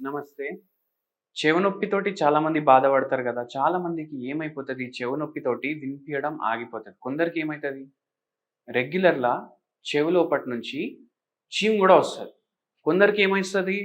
నమస్తే. చెవునొప్పితోటి చాలా మంది బాధపడతారు కదా. చాలా మందికి ఏమైపోతుంది? చెవునొప్పితోటి వినిపించడం ఆగిపోతుంది. కొందరికి ఏమవుతుంది రెగ్యులర్లా చెవులోపటి నుంచి చీమ్ కూడా వస్తుంది. కొందరికి ఏమవుతుంది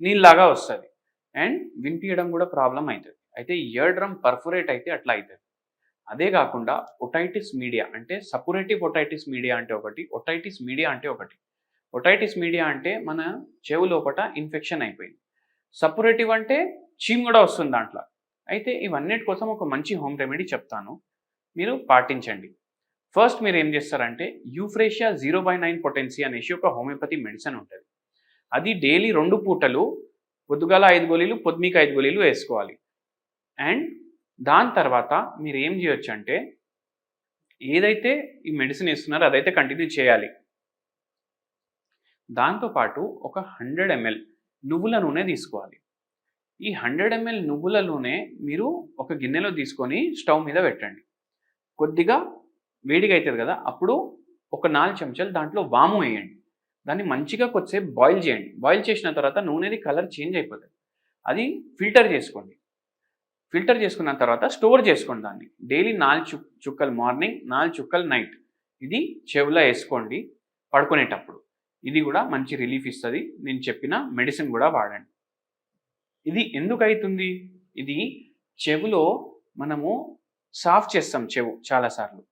నీళ్ళలాగా వస్తుంది. అండ్ వినిపించడం కూడా ప్రాబ్లం అవుతుంది అయితే ఇయర్ డ్రమ్ పర్ఫురేట్ అయితే అట్లా అవుతుంది అదే కాకుండా ఒటైటిస్ మీడియా అంటే సపురేటివ్ ఒటైటిస్ మీడియా అంటే ఒకటి ఒటైటిస్ మీడియా అంటే ఒకటి. ఒటైటిస్ మీడియా అంటే మన చెవు లోపట ఇన్ఫెక్షన్ అయిపోయింది. సపరేటివ్ అంటే చీమ్ కూడా వస్తుంది దాంట్లో. అయితే ఇవన్నిటి కోసం ఒక మంచి హోమ్ రెమెడీ చెప్తాను. మీరు పాటించండి. ఫస్ట్ మీరు ఏం చేస్తారంటే Euphrasia zero by nine potency అనేసి ఒక హోమియోపతి మెడిసిన్ ఉంటుంది. అది డైలీ రెండు పూటలు పొద్దుగాల ఐదు గోళీలు పొద్దుమికి ఐదు గోళీలు వేసుకోవాలి. అండ్ దాని తర్వాత మీరు ఏం చేయొచ్చు అంటే ఏదైతే ఈ మెడిసిన్ ఇస్తున్నారో అదైతే కంటిన్యూ చేయాలి. దాంతోపాటు ఒక హండ్రెడ్ ఎంఎల్ నువ్వుల నూనె తీసుకోవాలి. ఈ హండ్రెడ్ ఎంఎల్ నువ్వుల నూనె మీరు ఒక గిన్నెలో తీసుకొని స్టవ్ మీద పెట్టండి. కొద్దిగా వేడిగా అవుతుంది కదా అప్పుడు ఒక నాలుగు చెంచాలు దాంట్లో వాము వేయండి. దాన్ని మంచిగా కొద్దిసేపు బాయిల్ చేయండి. బాయిల్ చేసిన తర్వాత నూనెది కలర్ చేంజ్ అయిపోతుంది. అది ఫిల్టర్ చేసుకోండి. ఫిల్టర్ చేసుకున్న తర్వాత స్టోర్ చేసుకోండి దాన్ని. డైలీ నాలుగు చు చుక్కలు మార్నింగ్ నాలుగు చుక్కలు నైట్ ఇది చెవులో వేసుకోండి పడుకునేటప్పుడు. ఇది కూడా మంచి రిలీఫ్ ఇస్తుంది. నేను చెప్పిన మెడిసిన్ కూడా వాడండి. ఇది ఎందుకు అవుతుంది ఇది చెవులో మనము సాఫ్ చేస్తాం చెవు చాలాసార్లు.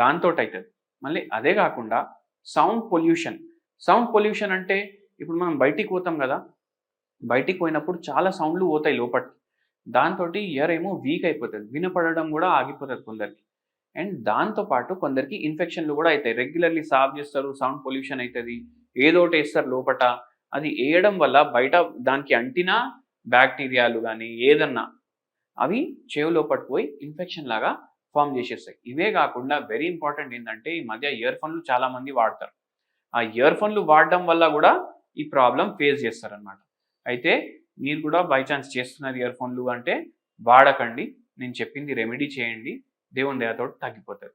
దాంతో అవుతుంది మళ్ళీ అదే కాకుండా సౌండ్ పొల్యూషన్ సౌండ్ పొల్యూషన్ అంటే ఇప్పుడు మనం బయటికి పోతాం కదా బయటికి పోయినప్పుడు చాలా సౌండ్లు పోతాయి లోపలికి దాంతో ఇయర్ ఏమో వీక్ అయిపోతుంది. వినపడడం కూడా ఆగిపోతుంది కొందరికి. అండ్ దాంతోపాటు కొందరికి ఇన్ఫెక్షన్లు కూడా అవుతాయి రెగ్యులర్లీ సాఫ్ చేస్తారు సౌండ్ పొల్యూషన్ అవుతుంది ఏదో ఒకటి వేస్తారు లోపట. అది వేయడం వల్ల బయట దానికి అంటిన బ్యాక్టీరియాలు కానీ ఏదన్నా అవి చెవు లోపలికి పోయి ఇన్ఫెక్షన్ లాగా ఫామ్ చేసేస్తాయి. ఇవే కాకుండా వెరీ ఇంపార్టెంట్ ఏంటంటే ఈ మధ్య ఇయర్ ఫోన్లు చాలామంది వాడతారు. ఆ ఇయర్ ఫోన్లు వాడడం వల్ల కూడా ఈ ప్రాబ్లం ఫేస్ చేస్తారనమాట అయితే మీరు కూడా బై ఛాన్స్ చేస్తున్నారు ఇయర్ ఫోన్లు అంటే వాడకండి. నేను చెప్పింది రెమెడీ చేయండి. దేవుని దయతో తగ్గిపోతారు.